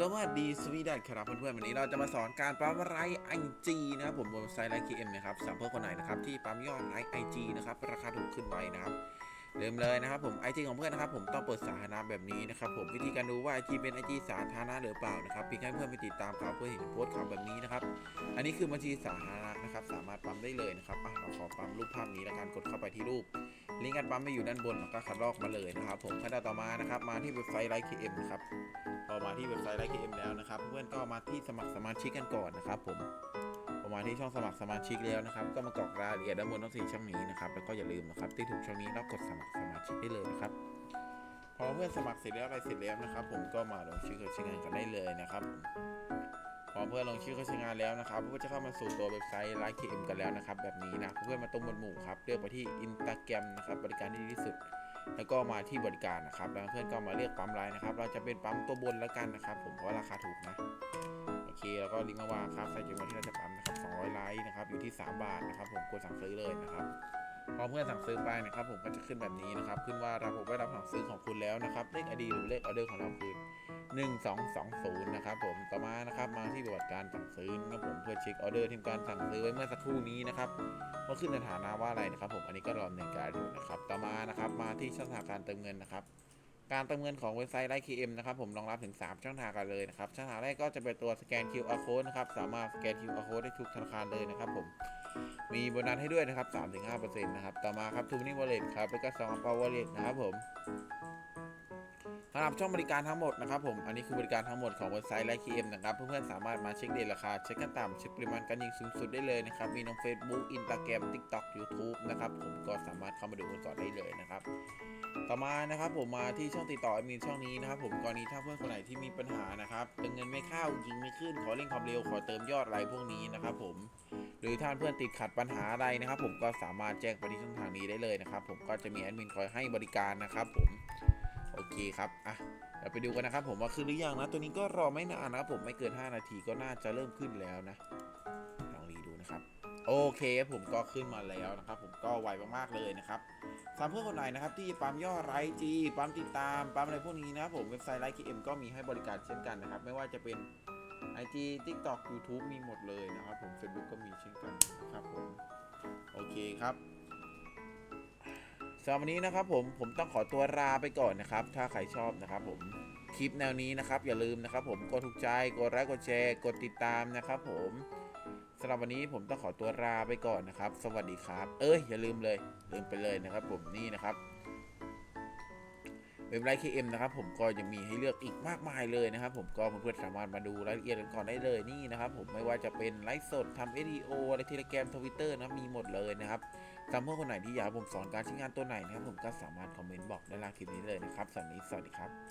สวัสดีสวีดัตครับเพื่อนๆวันนี้เราจะมาสอนการปั๊มไรไอจีนะครับผมบนไซต์ไลค์เคเอ็มนะครับสำหรับเพื่อนคนไหนนะครับที่ปั๊มยอดไลค์ไอจีนะครับราคาถูกขึ้นไวนะครับเริ่มเลยนะครับผมไอจีของเพื่อนนะครับผมต้องเปิดสาธารณะแบบนี้นะครับผมวิธีการดูว่าไอจีเป็นไอจีสาธารณะหรือเปล่านะครับเพียงแค่เพื่อนไปติดตามเขาวเพื่อเห็นโพสต์เขาแบบนี้นะครับอันนี้คือบัญชีสาธารณะนะครับสามารถปั๊มได้เลยนะครับอะเราขอปั๊มรูปภาพนี้แล้วกันกดเข้าไปที่รูป ลิงก์การปั๊มไม่อยู่ด้านบนก็คัดลอกมาเลยนะครับ ผมขั้นตอนต่อมานะครับ มาที่เว็บไซต์ไลค์เคเอ็มนะครับพอมาที่เว็บไซต์ไลค์เคเอ็มแล้วนะครับ เพื่อนก็มาที่สมัครสมาชิกกันก่อนนะครับ ผมพอมาที่ช่องสมัครสมาชิกแล้วนะครับ ก็มากรอกรายละเอียดด้านบนทั้งสี่ช่องนี้นะครับ แล้วก็อย่าลืมนะครับที่ถูกช่องนี้แล้วกดสมัครสมาชิกได้เลยนะครับ พอเพื่อนสมัครเสร็จแล้วอะไรเสร็จแล้วนะครับ ผมก็มาลงชื่อเข้าใช้งานกันได้เลยนะครับผม พอเพื่อนลงชื่อเข้าใช้งานแล้วนะครับเพื่อนจะเข้ามาสู่ตัวเว็บไซต์ไลค์เคเอ็มกันแล้วนะครับ แบบนี้นะเพื่อนมาตรงบนหมู่ครับเลือกไปที่อินสตาแกรมนะครับบริการที่ดีที่สุด แล้วก็มาที่บริการนะครับ แล้วเพื่อนก็มาเลือกปั๊มไลน์นะครับ เราจะเป็นปั๊มตัวบนแล้วกันนะครับ ผมเพราะว่าราคาถูกนะโอเคแล้วก็ลิงก์มาวางครับใส่จำนวนที่เราจะปั๊มนะครับ200ไลน์นะครับอยู่ที่ 3 บาทนะครับ ผมกดสั่งซื้อเลยนะครับ พอเพื่อนสั่งซื้อไปนะครับผมก็จะขึ้นแบบนี้นะครับ ขึ้นว่าเราผมได้รับสั่งซื้อของคุณแล้วนะครับเลขอดีหรือเลขออเดอร์ของเราคือ1220นะครับผมต่อมานะครับมาที่ประวัติการสั่งซื้อนะครับผมเพื่อเช็คออเดอร์ที่การสั่งซื้อไว้เมื่อสักครู่นี้นะครับว่าขึ้นในฐานะว่าอะไรนะครับ ผมอันนี้ก็รอในการอยู่นะครับ ต่อมานะครับมาที่ช่องทางการเติมเงินนะครับ การเติมเงินของเว็บไซต์ไลค์ KM นะครับผมรองรับถึง 3 ช่องทางกันเลยนะครับช่องทางแรกก็จะเป็นตัวสแกน QR code นะครับสามารถสแกน QR code ได้ทุกธนาคารเลยนะครับผม มีโบนัสให้ด้วยนะครับ 3-5%นะครับต่อมาครับทูนี่วอลเล็ตครับแล้วก็สองเปอร์วอลเล็ตนะครับผมสำหรับช่องบริการทั้งหมดนะครับผม อันนี้คือบริการทั้งหมดของเว็บไซต์ไลค์ KM นะครับ เพื่อนๆสามารถมาเช็คเดทราคา เช็คกันต่ำเช็คปริมาณการยิงสูงสุดได้เลยนะครับ มีน้อง Facebook Instagram TikTok YouTube นะครับ ผมก็สามารถเข้ามาดูกันก่อนได้เลยนะครับ ต่อมานะครับผมมาที่ช่องติดต่อมินช่องนี้นะครับผมกรณีถ้าเพื่อนคนไหนที่มีปัญหานะครับเติมเงินไม่เข้ายิงไม่ขึ้น ขอเร่งความเร็วขอเติมยอดอะไรพวกนี้นะครับผม หรือท่านเพื่อนติดขัดปัญหาอะไรนะครับ ผมก็สามารถแจ้งไปที่ช่องทางนี้ได้เลยนะครับ ผมก็จะมีแอดมินคอยให้บริการนะครับผมโอเคครับอะเดี๋ยวไปดูกันนะครับ ผมว่าขึ้นหรือยังนะตัวนี้ก็รอไม่นานนะครับผมไม่เกิน 5 นาทีก็น่าจะเริ่มขึ้นแล้วนะลองรีดูนะครับโอเคผมก็ขึ้นมาแล้วนะครับ ผมก็ไวมากๆเลยนะครับสำหรับเพื่อนคนไหนนะครับ ที่ปั๊มย่อไลค์จีปั๊มติดตามปั๊มอะไรพวกนี้นะครับผมเว็บไซต์ไลค์เอ็มก็มีให้บริการเช่นกันนะครับ ไม่ว่าจะเป็น IG TikTok YouTube มีหมดเลยนะครับผม Facebook ก็มีเช่นกันนะครับผม โอเคครับสำหรับวันนี้นะครับผมผมต้องขอตัวลาไปก่อนนะครับ ถ้าใครชอบนะครับผมคลิปแนวนี้นะครับ อย่าลืมนะครับผมกดถูกใจกดไลค์กดแชร์ กดติดตามนะครับผมสำหรับวันนี้ผมต้องขอตัวลาไปก่อนนะครับ สวัสดีครับ เอ้ยอย่าลืมเลย ลืมไปเลยนะครับผมนี่นะครับ ว็บไลค์ KM นะครับผมก็ยังมีให้เลือกอีกมากมายเลยนะครับผมก็เพื่อนๆสามารถมาดูรายละเอียดกันก่อนได้เลยนี่นะครับผมไม่ว่าจะเป็นไลฟ์สดทำเอดีโออะไรเทเลแกรมทวิตเตอร์นะมีหมดเลยนะครับสำหรับเพื่อนคนไหนที่อยากผมสอนการใช้งานตัวไหนนะครับผมก็สามารถคอมเมนต์บอกได้ล่างคลิปนี้เลยนะครับสำหรับวันนี้สวัสดีครับ